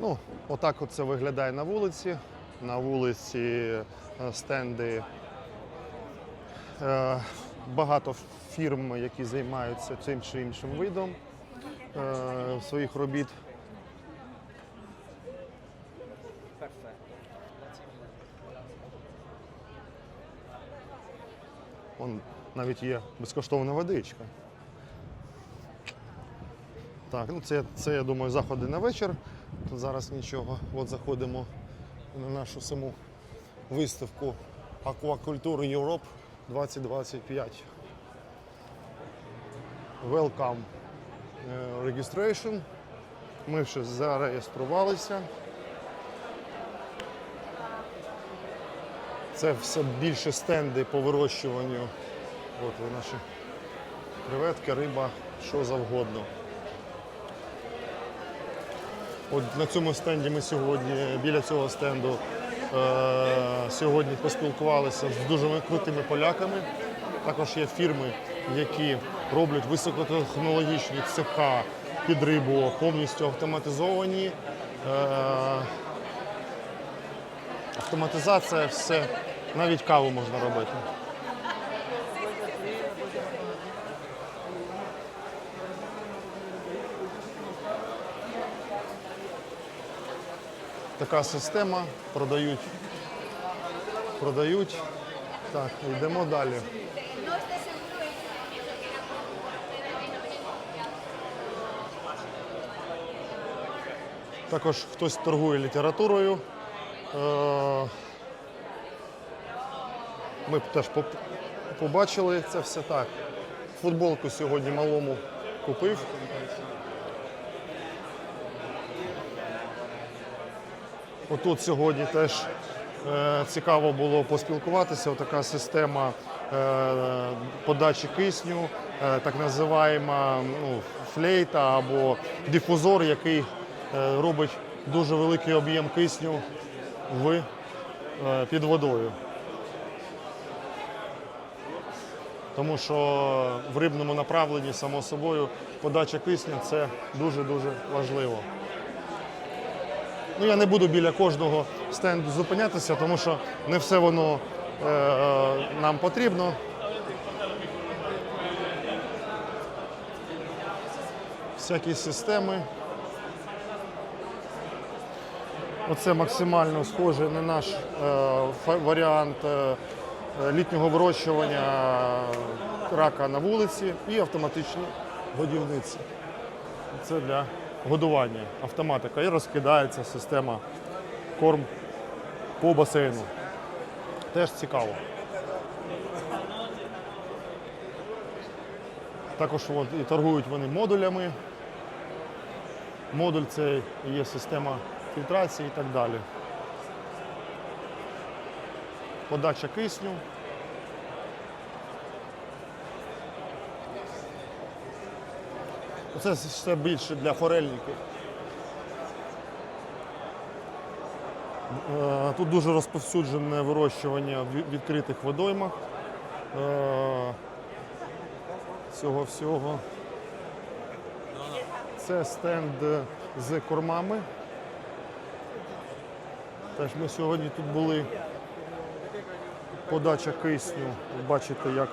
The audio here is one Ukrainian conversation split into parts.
Ну, отак от це виглядає на вулиці. На вулиці е, стенди. Е, Багато фірм, які займаються цим чи іншим видом е, своїх робіт. Вон навіть є безкоштовна водичка. Так, ну це, це я думаю, заходи на вечір. Тут зараз нічого. От заходимо на нашу саму виставку Аквакультури Європ 2025. Welcome е, registration. Ми вже зареєструвалися. Це все більше стенди по вирощуванню. От наші креветки, риба, що завгодно. От на цьому стенді ми сьогодні, біля цього стенду, е, сьогодні поспілкувалися з дуже крутими поляками. Також є фірми, які роблять високотехнологічні цеха під рибу, повністю автоматизовані. Е, автоматизація все, навіть каву можна робити. Така система, продають. Продають. Так, йдемо далі. Також хтось торгує літературою. Е, Ми теж побачили це все так. Футболку сьогодні малому купив. Отут сьогодні теж е, цікаво було поспілкуватися. Така система е, подачі кисню, е, так називаємо ну, флейта або дифузор, який робить дуже великий об'єм кисню в, під водою. Тому що в рибному направленні, само собою, подача кисню це дуже-дуже важливо. Ну, я не буду біля кожного стенду зупинятися, тому що не все воно е, е, нам потрібно. Всякі системи. Оце максимально схоже на наш е, варіант е, літнього вирощування рака на вулиці і автоматичні годівниці. Це для годування автоматика і розкидається система корм по басейну. Теж цікаво. Також от, і торгують вони модулями. Модуль це є система фільтрації і так далі. Подача кисню. Це все більше для форельників. Е, Тут дуже розповсюджене вирощування в відкритих водоймах. Е, Цього всього. Це стенд з кормами. Теж ми сьогодні тут були. Подача кисню. Бачите, як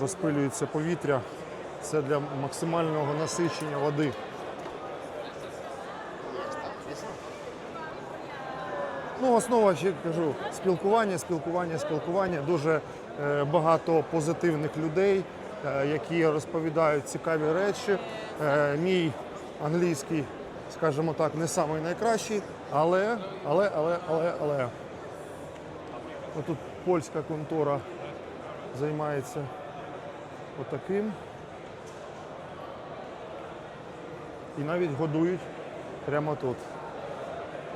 розпилюється повітря. Це для максимального насичення води. Ну, основа, ще кажу, спілкування, спілкування, спілкування. Дуже е, багато позитивних людей, е, які розповідають цікаві речі. Е, мій англійський, скажімо так, не самий найкращий, але, але, але, але, але. Отут польська контора займається отаким. І навіть годують прямо тут.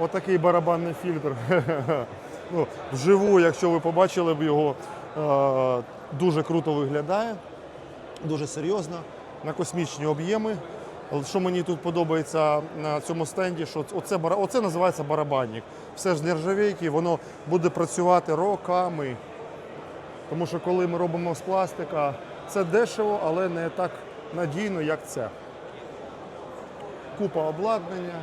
Отакий барабанний фільтр. ну, вживу, якщо ви побачили б його, е, дуже круто виглядає, дуже серйозно, на космічні об'єми. Що мені тут подобається на цьому стенді, що оце, оце називається барабанник. Все ж нержавійки, воно буде працювати роками. Тому що коли ми робимо з пластика, це дешево, але не так надійно, як це. Купа обладнання.